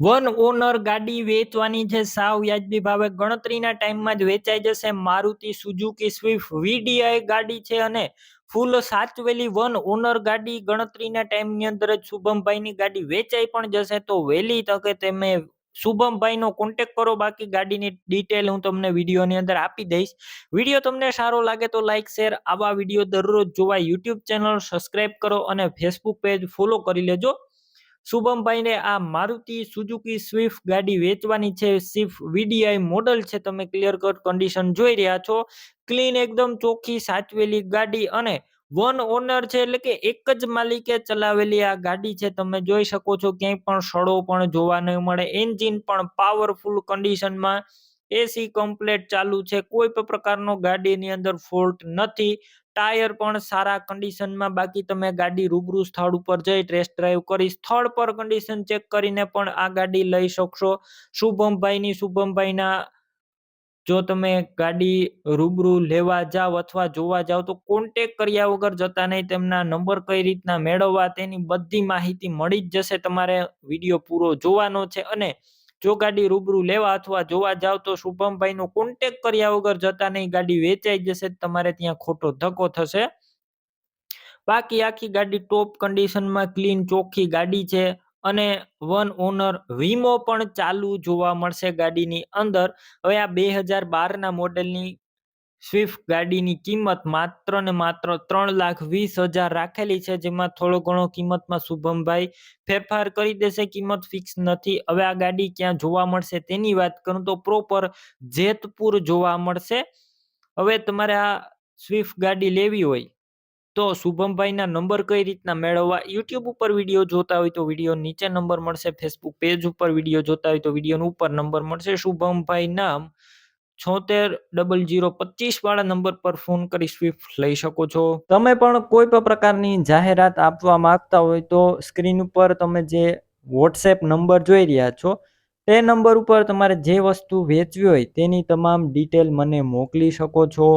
One honour ગાડી વેચવાની છે. સાવ વ્યાજબી ભાવે ગણતરીના ટાઈમમાં જ વેચાઈ જશે. મારુતિ સુઝુકી સ્વિફ્ટ વીડીઆઈ ગાડી છે અને ફૂલ સાચવેલી વન ઓનર ગાડી ગણતરીના ટાઈમની અંદર જ શુભમભાઈની ગાડી વેચાઈ પણ જશે. તો વહેલી તકે તમે શુભમભાઈનો કોન્ટેક કરો. બાકી ગાડીની ડિટેલ હું તમને વિડીયોની અંદર આપી દઈશ. વીડિયો તમને સારો લાગે તો લાઈક શેર આવા વીડિયો દરરોજ જોવા યુટ્યુબ ચેનલ સબસ્ક્રાઈબ કરો અને ફેસબુક પેજ ફોલો કરી લેજો. શુભમભાઈને આ મારુતિ સુઝુકી સ્વિફ્ટ ગાડી વેચવાની છે. સ્વિફ્ટ વીડીઆઈ મોડલ છે. તમે ક્લિયર કટ કન્ડિશન જોઈ રહ્યા છો. ક્લીન એકદમ ચોખ્ખી સાચવેલી ગાડી અને વન ઓનર છે એટલે કે એક જ માલિકે ચલાવેલી આ ગાડી છે. તમે જોઈ શકો છો ક્યાંય પણ સડો પણ જોવા નહીં મળે. એન્જિન પણ પાવરફુલ કન્ડિશનમાં એસી કમ્પ્લેટ ચાલુ છે. કોઈ પણ પ્રકારનો ગાડીની અંદર ફોલ્ટ નથી. ટાયર પણ સારા કન્ડિશનમાં બાકી તમે ગાડી રૂબરૂ સ્થળ ઉપર જઈ ટેસ્ટ ડ્રાઈવ કરી. સ્થળ પર કન્ડિશન ચેક કરીને પણ આ ગાડી લઈ શકશો. શુભમભાઈની શુભમભાઈના જો તમે ગાડી રૂબરૂ લેવા જાવ અથવા જોવા જાવ તો કોન્ટેક કર્યા વગર જતા નહીં. તેમના નંબર કઈ રીતના મેળવવા તેની બધી માહિતી મળી જ જશે. તમારે વીડિયો પૂરો જોવાનો છે અને જો ગાડી રૂબરૂ લેવા અથવા જોવા જાવ તો શુભમભાઈનો કોન્ટેક કર્યા વગર જતા નહીં. ગાડી વેચાઈ જશે તમારે ત્યાં ખોટો ધક્કો થશે. બાકી આખી ગાડી ટોપ કન્ડિશનમાં ક્લીન ચોખ્ખી ગાડી છે અને વન ઓનર વીમો પણ ચાલુ જોવા મળશે ગાડીની અંદર. હવે આ બે હજાર બારના મોડેલની સ્વિફ્ટ ગાડીની કિંમત માત્ર ને માત્ર ત્રણ લાખ વીસ હજાર રાખેલી છે, જેમાં થોડો ઘણો કિંમતમાં શુભમભાઈ ફેરફાર કરી દેશે. કિંમત ફિક્સ નથી. હવે આ ગાડી ક્યાં જોવા મળશે તેની વાત કરું તો પ્રોપર જેતપુર જોવા મળશે. હવે તમારે આ સ્વિફ્ટ ગાડી લેવી હોય તો શુભમભાઈના નંબર કઈ રીતના મેળવવા? યુટ્યુબ ઉપર વીડિયો જોતા હોય તો વીડિયો નીચે નંબર મળશે. ફેસબુક પેજ ઉપર વીડિયો જોતા હોય તો વીડિયો ઉપર નંબર મળશે. શુભમભાઈ નામ છોતેર ડબલ જીરો પચીસ વાળા નંબર પર ફોન કરી સ્વિફ્ટ લઈ શકો છો. તમે પણ કોઈ પણ પ્રકારની જાહેરાત આપવા માંગતા હોય તો સ્ક્રીન ઉપર તમે જે વોટ્સએપ નંબર જોઈ રહ્યા છો, તે નંબર ઉપર તમારે જે વસ્તુ વેચવી હોય તેની તમામ ડિટેલ મને મોકલી શકો છો.